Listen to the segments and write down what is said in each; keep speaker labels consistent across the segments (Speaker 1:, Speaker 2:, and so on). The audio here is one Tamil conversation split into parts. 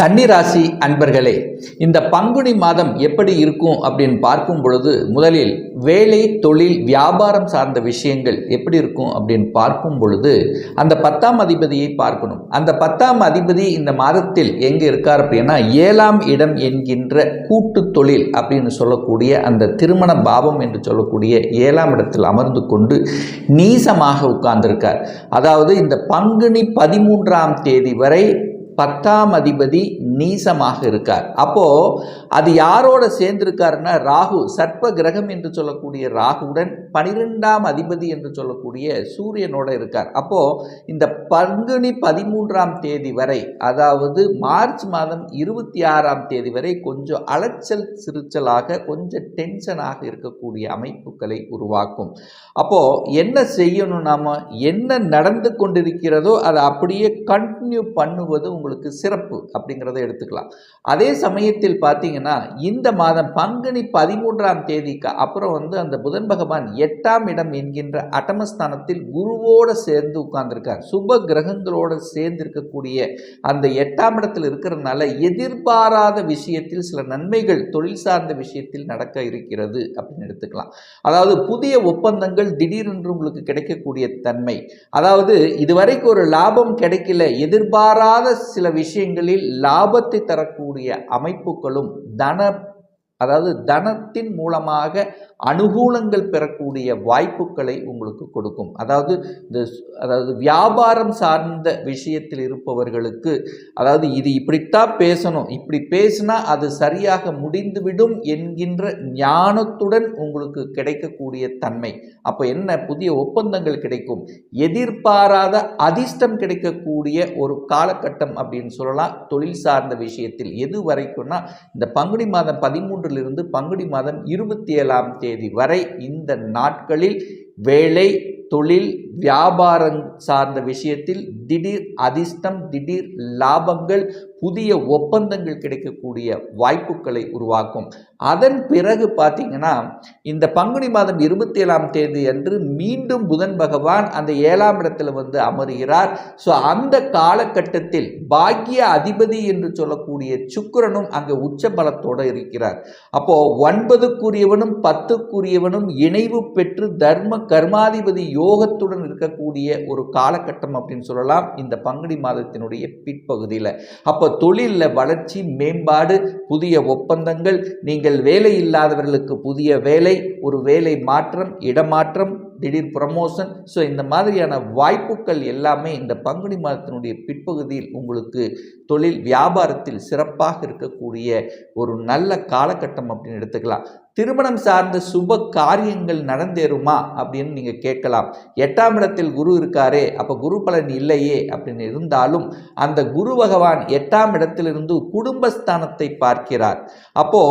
Speaker 1: கன்னிராசி அன்பர்களே இந்த பங்குனி மாதம் எப்படி இருக்கும் அப்படின்னு பார்க்கும் பொழுது முதலில் வேலை தொழில் வியாபாரம் சார்ந்த விஷயங்கள் எப்படி இருக்கும் அப்படின்னு பார்க்கும் பொழுது அந்த பத்தாம் அதிபதியை பார்க்கணும். அந்த பத்தாம் அதிபதி இந்த மாதத்தில் எங்கே இருக்கார் அப்படின்னா ஏழாம் இடம் என்கின்ற கூட்டு தொழில் அப்படின்னு சொல்லக்கூடிய அந்த திருமண பாவம் என்று சொல்லக்கூடிய ஏழாம் இடத்தில் அமர்ந்து கொண்டு நீசமாக உட்கார்ந்திருக்கார். அதாவது இந்த பங்குனி பதிமூன்றாம் தேதி வரை பத்தாம் அதிபதி நீசமாக இருக்கார். அப்போ அது யாரோட சேர்ந்திருக்காருன்னா ராகு சர்ப்ப கிரகம் என்று சொல்லக்கூடிய ராகுவுடன் பனிரெண்டாம் அதிபதி என்று சொல்லக்கூடிய சூரியனோட இருக்கார். அப்போ இந்த பங்குனி பதிமூன்றாம் தேதி வரை அதாவது மார்ச் மாதம் இருபத்தி ஆறாம் தேதி வரை கொஞ்சம் அலைச்சல் சிரிச்சலாக கொஞ்சம் டென்ஷனாக இருக்கக்கூடிய அமைப்புகளை உருவாக்கும். அப்போ என்ன செய்யணும் நாம? என்ன நடந்து கொண்டிருக்கிறதோ அதை அப்படியே கண்டினியூ பண்ணுவது உங்களுக்கு உங்களுக்கு சிறப்பு அப்படிங்கிறத எடுத்துக்கலாம். அதே சமயத்தில் பார்த்தீங்கன்னா இந்த மாதம் பங்குனி பதிமூன்றாம் தேதிக்கு அப்புறம் வந்து அந்த புதன் பகவான் எட்டாம் இடம் என்கின்ற அட்டமஸ்தானத்தில் குருவோடு சேர்ந்து உட்கார்ந்துருக்கார். சுப கிரகங்களோடு சேர்ந்து இருக்கக்கூடிய அந்த எட்டாம் இடத்தில் இருக்கிறதுனால எதிர்பாராத விஷயத்தில் சில நன்மைகள் தொழில் சார்ந்த விஷயத்தில் நடக்க இருக்கிறது அப்படின்னு எடுத்துக்கலாம். அதாவது புதிய ஒப்பந்தங்கள் திடீரென்று உங்களுக்கு கிடைக்கக்கூடிய தன்மை. அதாவது இதுவரைக்கும் ஒரு லாபம் கிடைக்கல எதிர்பாராத சில விஷயங்களில் லாபத்தை தரக்கூடிய அமைப்புகளும் தன அதாவது தனத்தின் மூலமாக அனுகூலங்கள் பெறக்கூடிய வாய்ப்புகளை உங்களுக்கு கொடுக்கும். அதாவது இந்த அதாவது வியாபாரம் சார்ந்த விஷயத்தில் இருப்பவர்களுக்கு அதாவது இது இப்படித்தான் பேசணும் இப்படி பேசினா அது சரியாக முடிந்துவிடும் என்கின்ற ஞானத்துடன் உங்களுக்கு கிடைக்கக்கூடிய தன்மை. அப்போ என்ன? புதிய ஒப்பந்தங்கள் கிடைக்கும். எதிர்பாராத அதிர்ஷ்டம் கிடைக்கக்கூடிய ஒரு காலகட்டம் அப்படின்னு சொல்லலாம். தொழில் சார்ந்த விஷயத்தில் எது வரைக்கும்னா இந்த பங்குனி மாதம் பதிமூன்று பதிமூன்றிலிருந்து பங்குனி மாதம் இருபத்தி ஏழாம் தேதி வரை இந்த நாட்களில் வேலை தொழில் வியாபாரம் சார்ந்த விஷயத்தில் திடீர் அதிர்ஷ்டம் திடீர் லாபங்கள் புதிய ஒப்பந்தங்கள் கிடைக்கக்கூடிய வாய்ப்புகளை உருவாக்கும். அதன் பிறகு பார்த்தீங்கன்னா இந்த பங்குனி மாதம் இருபத்தி ஏழாம் தேதி அன்று மீண்டும் புதன் பகவான் அந்த ஏழாம் இடத்துல வந்து அமருகிறார். ஸோ அந்த காலகட்டத்தில் பாக்கிய அதிபதி என்று சொல்லக்கூடிய சுக்கிரனும் அங்கே உச்ச பலத்தோடு இருக்கிறார். அப்போ ஒன்பதுக்குரியவனும் பத்துக்குரியவனும் இணைவு பெற்று தர்ம கர்மாதிபதி யோகத்துடன் இருக்கக்கூடிய ஒரு காலகட்டம் அப்படின்னு சொல்லலாம் இந்த பங்குனி மாதத்தினுடைய பிற்பகுதியில். அப்போ தொழிலில் வளர்ச்சி மேம்பாடு புதிய ஒப்பந்தங்கள் நீங்கள் வேலை இல்லாதவர்களுக்கு புதிய வேலை ஒரு வேலை மாற்றம் இடமாற்றம் திடீர் ப்ரமோஷன் ஸோ இந்த மாதிரியான வாய்ப்புகள் எல்லாமே இந்த பங்குனி மாதத்தினுடைய பிற்பகுதியில் உங்களுக்கு தொழில் வியாபாரத்தில் சிறப்பாக இருக்கக்கூடிய ஒரு நல்ல காலகட்டம் அப்படின்னு எடுத்துக்கலாம். திருமணம் சார்ந்த சுப காரியங்கள் நடந்தேறுமா அப்படின்னு நீங்கள் கேட்கலாம். எட்டாம் இடத்தில் குரு இருக்காரே அப்போ குரு பலன் இல்லையே அப்படின்னு இருந்தாலும் அந்த குரு பகவான் எட்டாம் இடத்திலிருந்து குடும்பஸ்தானத்தை பார்க்கிறார். அப்போ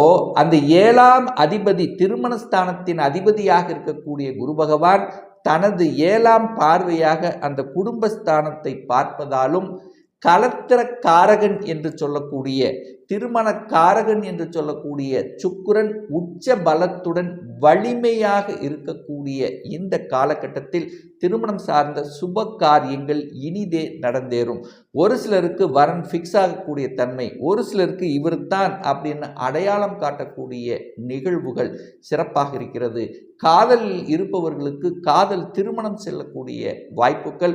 Speaker 1: அந்த ஏழாம் அதிபதி திருமணஸ்தானத்தின் அதிபதியாக இருக்கக்கூடிய குரு பகவான் தனது ஏழாம் பார்வையாக அந்த குடும்பஸ்தானத்தை பார்ப்பதாலும் கலத்திர காரகன் என்று சொல்லக்கூடிய திருமண காரகன் என்று சொல்லக்கூடிய சுக்குரன் உச்ச பலத்துடன் வலிமையாக இருக்கக்கூடிய இந்த காலகட்டத்தில் திருமணம் சார்ந்த சுப காரியங்கள் இனிதே நடந்தேறும். ஒரு சிலருக்கு வரன் ஃபிக்ஸ் ஆகக்கூடிய தன்மை ஒரு சிலருக்கு இவர் தான் அப்படின்னு அடையாளம் காட்டக்கூடிய நிகழ்வுகள் சிறப்பாக இருக்கிறது. காதலில் இருப்பவர்களுக்கு காதல் திருமணம் செல்லக்கூடிய வாய்ப்புகள்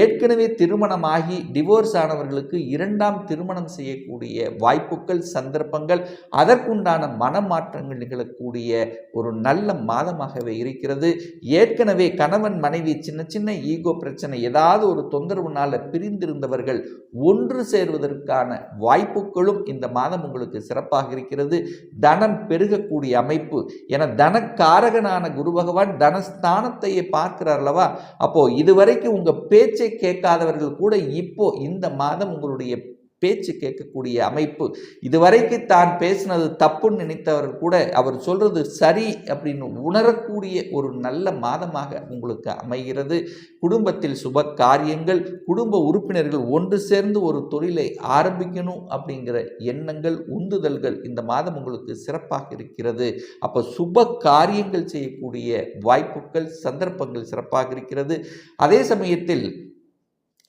Speaker 1: ஏற்கனவே திருமணமாகி டிவோர்ஸ் ஆனவர்களுக்கு இரண்டாம் திருமணம் செய்யக்கூடிய வாய்ப்பு வாய்ப்புகள் சந்தர்ப்பங்கள் அதற்குண்டான மனமாற்றங்கள் நிகழக்கூடிய ஒரு நல்ல மாதமாகவே இருக்கிறது. ஏற்கனவே கணவன் மனைவி சின்ன சின்ன ஈகோ பிரச்சனை ஏதாவது ஒரு தொந்தரவுனால பிரிந்திருந்தவர்கள் ஒன்று சேர்வதற்கான வாய்ப்புகளும் இந்த மாதம் உங்களுக்கு சிறப்பாக இருக்கிறது. தனம் பெருகக்கூடிய அமைப்பு. என தனக்காரகனான குரு பகவான் தனஸ்தானத்தையே பார்க்கிறார் அல்லவா? அப்போ இதுவரைக்கும் உங்க பேச்சை கேட்காதவர்கள் கூட இப்போ இந்த மாதம் உங்களுடைய பேச்சு கேட்கக்கூடிய அமைப்பு. இதுவரைக்கு தான் பேசினது தப்புன்னு நினைத்தவர் கூட அவர் சொல்றது சரி அப்படின்னு உணரக்கூடிய ஒரு நல்ல மாதமாக உங்களுக்கு அமைகிறது. குடும்பத்தில் சுப காரியங்கள் குடும்ப உறுப்பினர்கள் ஒன்று சேர்ந்து ஒரு தொழிலை ஆரம்பிக்கணும் அப்படிங்கிற எண்ணங்கள் உந்துதல்கள் இந்த மாதம் உங்களுக்கு சிறப்பாக இருக்கிறது. அப்போ சுப காரியங்கள் செய்யக்கூடிய வாய்ப்புகள் சந்தர்ப்பங்கள் சிறப்பாக இருக்கிறது. அதே சமயத்தில்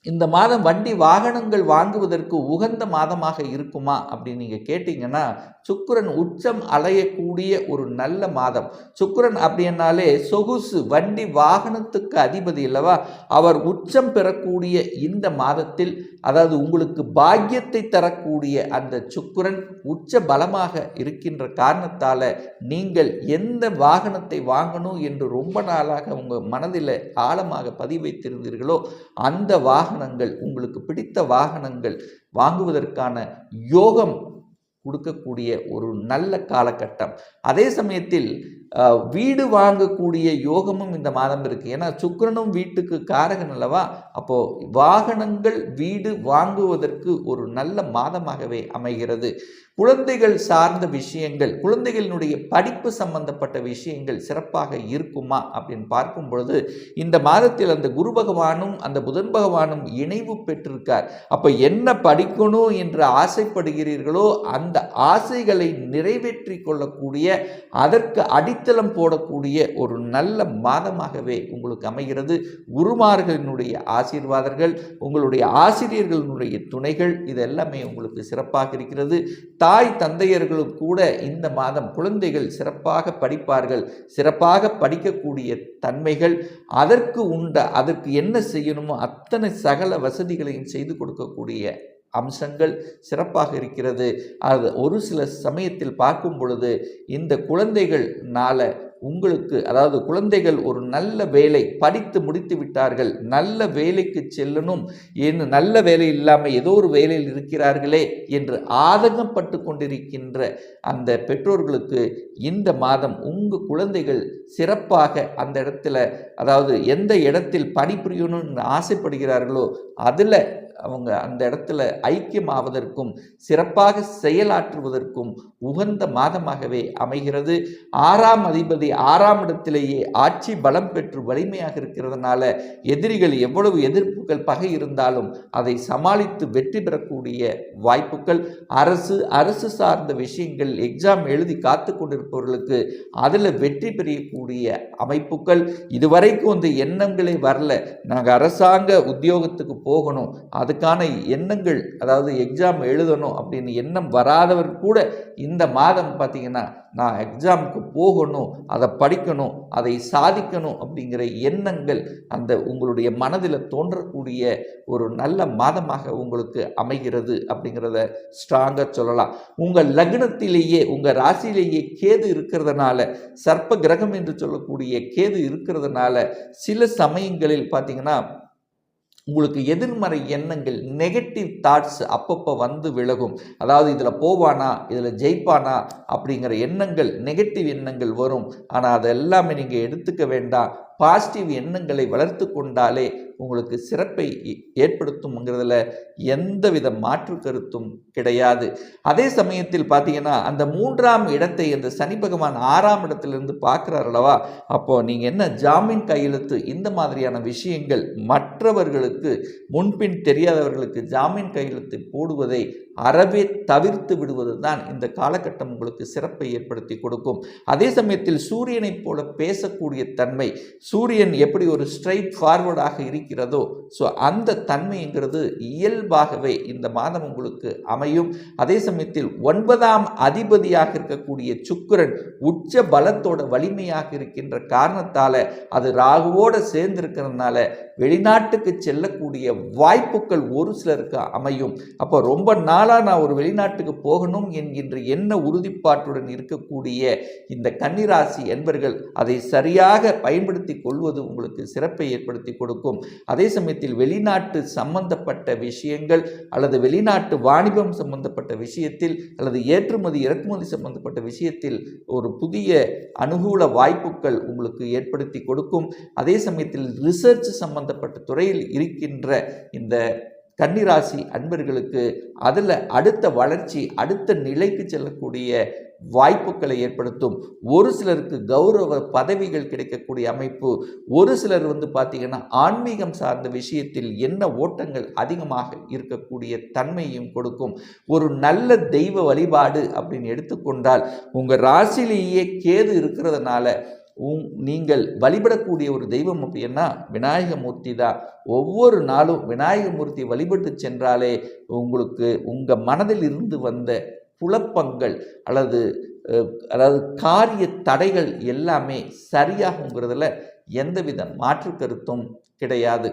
Speaker 1: இந்த மாதம் வண்டி வாகனங்கள் வாங்குவதற்கு உகந்த மாதமாக இருக்குமா அப்படின்னு நீங்கள் கேட்டிங்கன்னா சுக்கிரன் உச்சம் அலையக்கூடிய ஒரு நல்ல மாதம். சுக்கிரன் அப்படின்னாலே சொகுசு வண்டி வாகனத்துக்கு அதிபதி அல்லவா? அவர் உச்சம் பெறக்கூடிய இந்த மாதத்தில் அதாவது உங்களுக்கு பாக்கியத்தை தரக்கூடிய அந்த சுக்கிரன் உச்ச பலமாக இருக்கின்ற காரணத்தால் நீங்கள் எந்த வாகனத்தை வாங்கணும் என்று ரொம்ப நாளாக உங்கள் மனதில் ஆழமாக பதிவைத்திருந்தீர்களோ அந்த வாகனங்கள் உங்களுக்கு பிடித்த வாகனங்கள் வாங்குவதற்கான யோகம் கொடுக்கக்கூடிய ஒரு நல்ல காலகட்டம். அதே சமயத்தில் வீடு வாங்கக்கூடிய யோகமும் இந்த மாதம் இருக்குது ஏன்னா சுக்கிரனும் வீட்டுக்கு காரகன் அல்லவா? அப்போது வாகனங்கள் வீடு வாங்குவதற்கு ஒரு நல்ல மாதமாகவே அமைகிறது. குழந்தைகள் சார்ந்த விஷயங்கள் குழந்தைகளினுடைய படிப்பு சம்பந்தப்பட்ட விஷயங்கள் சிறப்பாக இருக்குமா அப்படின்னு பார்க்கும் பொழுது இந்த மாதத்தில் அந்த குரு பகவானும் அந்த புதன் பகவானும் இணைவு பெற்றிருக்கார். அப்போ என்ன படிக்கணும் என்று ஆசைப்படுகிறீர்களோ அந்த ஆசைகளை நிறைவேற்றி கொள்ளக்கூடிய அதற்கு அடித்தளம் போடக்கூடிய ஒரு நல்ல மாதமாகவே உங்களுக்கு அமைகிறது. குருமார்களினுடைய ஆசீர்வாதங்கள் உங்களுடைய ஆசிரியர்களினுடைய துணைகள் இது எல்லாமே உங்களுக்கு சிறப்பாக இருக்கிறது. தாய் தந்தையர்களும் கூட இந்த மாதம் குழந்தைகள் சிறப்பாக படிப்பார்கள் சிறப்பாக படிக்கக்கூடிய தன்மைகள். அதற்கு உண்ட அதற்கு என்ன செய்யணுமோ அத்தனை சகல வசதிகளையும் செய்து கொடுக்கக்கூடிய அம்சங்கள் சிறப்பாக இருக்கிறது. அது ஒரு சில சமயத்தில் பார்க்கும் பொழுது இந்த குழந்தைகள்னால உங்களுக்கு அதாவது குழந்தைகள் ஒரு நல்ல வேலை படித்து முடித்து விட்டார்கள் நல்ல வேலைக்கு செல்லணும் என்று நல்ல வேலை இல்லாமல் ஏதோ ஒரு வேலையில் இருக்கிறார்களே என்று ஆதங்கப்பட்டு கொண்டிருக்கின்ற அந்த பெற்றோர்களுக்கு இந்த மாதம் உங்கள் குழந்தைகள் சிறப்பாக அந்த இடத்துல அதாவது எந்த இடத்தில் பணிபுரியணும்னு ஆசைப்படுகிறார்களோ அதில் அவங்க அந்த இடத்துல ஐக்கியமாவதற்கும் சிறப்பாக செயலாற்றுவதற்கும் உகந்த மாதமாகவே அமைகிறது. ஆறாம் அதிபதி ஆறாம் இடத்திலேயே ஆட்சி பலம் பெற்று வலிமையாக இருக்கிறதுனால எதிரிகள் எவ்வளவு எதிர்ப்புகள் பகை இருந்தாலும் அதை சமாளித்து வெற்றி பெறக்கூடிய வாய்ப்புகள். அரசு அரசு சார்ந்த விஷயங்கள் எக்ஸாம் எழுதி காத்து கொண்டிருப்பவர்களுக்கு அதில் வெற்றி பெறக்கூடிய அமைப்புகள். இதுவரைக்கும் வந்து எண்ணங்களே வரல. நாங்கள் அரசாங்க உத்தியோகத்துக்கு போகணும். அதுக்கான எண்ணங்கள் அதாவது எக்ஸாம் எழுதணும் அப்படின்னு எண்ணம் வராதவர் கூட இந்த மாதம் பார்த்தீங்கன்னா நான் எக்ஸாமுக்கு போகணும் அதை படிக்கணும் அதை சாதிக்கணும் அப்படிங்கிற எண்ணங்கள் அந்த உங்களுடைய மனதில் தோன்றக்கூடிய ஒரு நல்ல மாதமாக உங்களுக்கு அமைகிறது அப்படிங்கிறத ஸ்ட்ராங்காக சொல்லலாம். உங்கள் லக்னத்திலேயே உங்கள் ராசியிலேயே கேது இருக்கிறதுனால சர்ப்ப கிரகம் என்று சொல்லக்கூடிய கேது இருக்கிறதுனால சில சமயங்களில் பார்த்தீங்கன்னா உங்களுக்கு எதிர்மறை எண்ணங்கள் நெகட்டிவ் தாட்ஸ் அப்பப்போ வந்து விலகும். அதாவது இதில் போவானா இதில் ஜெயிப்பானா அப்படிங்கிற எண்ணங்கள் நெகட்டிவ் எண்ணங்கள் வரும். ஆனால் அதை எல்லாமே நீங்கள் எடுத்துக்க வேண்டாம். பாசிட்டிவ் எண்ணங்களை வளர்த்து கொண்டாலே உங்களுக்கு சிறப்பை ஏ- ஏற்படுத்தும்ங்கிறதுல எந்தவித மாற்று கருத்தும் கிடையாது. அதே சமயத்தில் பார்த்தீங்கன்னா அந்த மூன்றாம் இடத்தை அந்த சனி பகவான் ஆறாம் இடத்திலிருந்து பார்க்குறார் அல்லவா? அப்போது நீங்கள் என்ன ஜாமீன் கையெழுத்து இந்த மாதிரியான விஷயங்கள் மற்றவர்களுக்கு முன்பின் தெரியாதவர்களுக்கு ஜாமீன் கையெழுத்து போடுவதை அறவே தவிர்த்து விடுவது தான் இந்த காலகட்டம் உங்களுக்கு சிறப்பை ஏற்படுத்தி கொடுக்கும். அதே சமயத்தில் சூரியனைப் போல பேசக்கூடிய தன்மை சூரியன் எப்படி ஒரு ஸ்ட்ரைட் ஃபார்வர்டாக இருக்கிறதோ ஸோ அந்த தன்மைங்கிறது இயல்பாகவே இந்த மாதம் உங்களுக்கு அமையும். அதே சமயத்தில் ஒன்பதாம் அதிபதியாக இருக்கக்கூடிய சுக்கரன் உச்ச பலத்தோட வலிமையாக இருக்கின்ற காரணத்தால் அது ராகுவோட சேர்ந்திருக்கிறதுனால வெளிநாட்டுக்கு செல்லக்கூடிய வாய்ப்புகள் ஒரு சிலருக்கு அமையும். அப்போ ரொம்ப நாளாக நான் ஒரு வெளிநாட்டுக்கு போகணும் என்கின்ற என்ன உறுதிப்பாட்டுடன் இருக்கக்கூடிய இந்த கன்னிராசி என்பர்கள் அதை சரியாக பயன்படுத்தி கொள்வது உங்களுக்கு சிறப்பை ஏற்படுத்தி கொடுக்கும். அதே சமயத்தில் வெளிநாட்டு சம்பந்தப்பட்ட விஷயங்கள் அல்லது வெளிநாட்டு வாணிபம் சம்பந்தப்பட்ட விஷயத்தில் அல்லது ஏற்றுமதி இறக்குமதி சம்பந்தப்பட்ட விஷயத்தில் ஒரு புதிய அனுகூல வாய்ப்புகள் உங்களுக்கு ஏற்படுத்தி கொடுக்கும். அதே சமயத்தில் ரிசர்ச் சம்பந்தப்பட்ட துறையில் இருக்கின்ற இந்த கன்னிராசி அன்பர்களுக்கு அதில் அடுத்த வளர்ச்சி அடுத்த நிலைக்கு செல்லக்கூடிய வாய்ப்புகளை ஏற்படுத்தும். ஒரு சிலருக்கு கௌரவ பதவிகள் கிடைக்கக்கூடிய அமைப்பு. ஒரு சிலர் வந்து பார்த்திங்கன்னா ஆன்மீகம் சார்ந்த விஷயத்தில் என்ன ஓட்டங்கள் அதிகமாக இருக்கக்கூடிய தன்மையும் கொடுக்கும். ஒரு நல்ல தெய்வ வழிபாடு அப்படின்னு எடுத்துக்கொண்டால் உங்கள் ராசிலேயே கேது இருக்கிறதுனால உங் நீங்கள் வழிபடக்கூடிய ஒரு தெய்வம் அப்படின்னா விநாயகமூர்த்தி தான். ஒவ்வொரு நாளும் விநாயகமூர்த்தி வழிபட்டு சென்றாலே உங்களுக்கு உங்கள் மனதில் இருந்து வந்த குழப்பங்கள் அல்லது அதாவது காரிய தடைகள் எல்லாமே சரியாகுங்கிறதுல எந்தவித மாற்று கருத்தும் கிடையாது.